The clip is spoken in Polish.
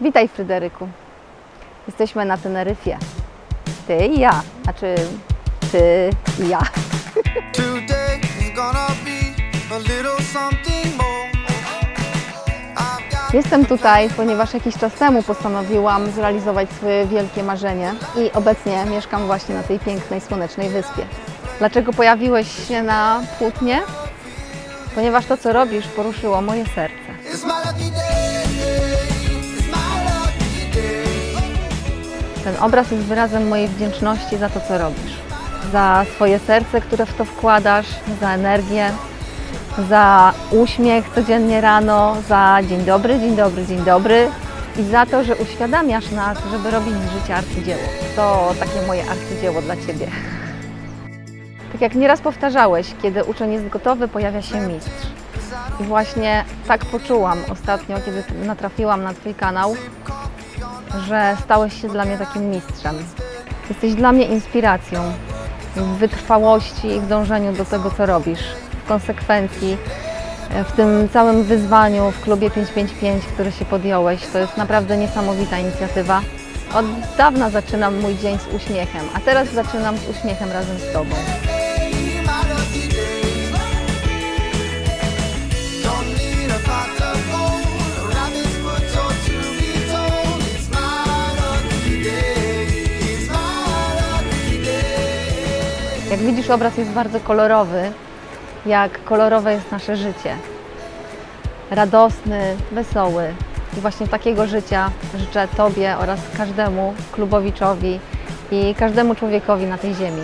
Witaj Fryderyku. Jesteśmy na Teneryfie. Ty i ja. Znaczy, ty i ja. Jestem tutaj, ponieważ jakiś czas temu postanowiłam zrealizować swoje wielkie marzenie i obecnie mieszkam właśnie na tej pięknej, słonecznej wyspie. Dlaczego pojawiłeś się na płótnie? Ponieważ to, co robisz, poruszyło moje serce. Ten obraz jest wyrazem mojej wdzięczności za to, co robisz. Za swoje serce, które w to wkładasz, za energię, za uśmiech codziennie rano, za dzień dobry, dzień dobry, dzień dobry i za to, że uświadamiasz nas, żeby robić z życia arcydzieło. To takie moje arcydzieło dla Ciebie. Tak jak nieraz powtarzałeś, kiedy uczeń jest gotowy, pojawia się mistrz. I właśnie tak poczułam ostatnio, kiedy natrafiłam na Twój kanał, że stałeś się dla mnie takim mistrzem. Jesteś dla mnie inspiracją w wytrwałości i w dążeniu do tego, co robisz, w konsekwencji, e, w tym całym wyzwaniu w klubie 555, który się podjąłeś. To jest naprawdę niesamowita inicjatywa. Od dawna zaczynam mój dzień z uśmiechem, a teraz zaczynam z uśmiechem razem z Tobą. Jak widzisz, obraz jest bardzo kolorowy, jak kolorowe jest nasze życie. Radosny, wesoły. I właśnie takiego życia życzę Tobie oraz każdemu klubowiczowi i każdemu człowiekowi na tej ziemi.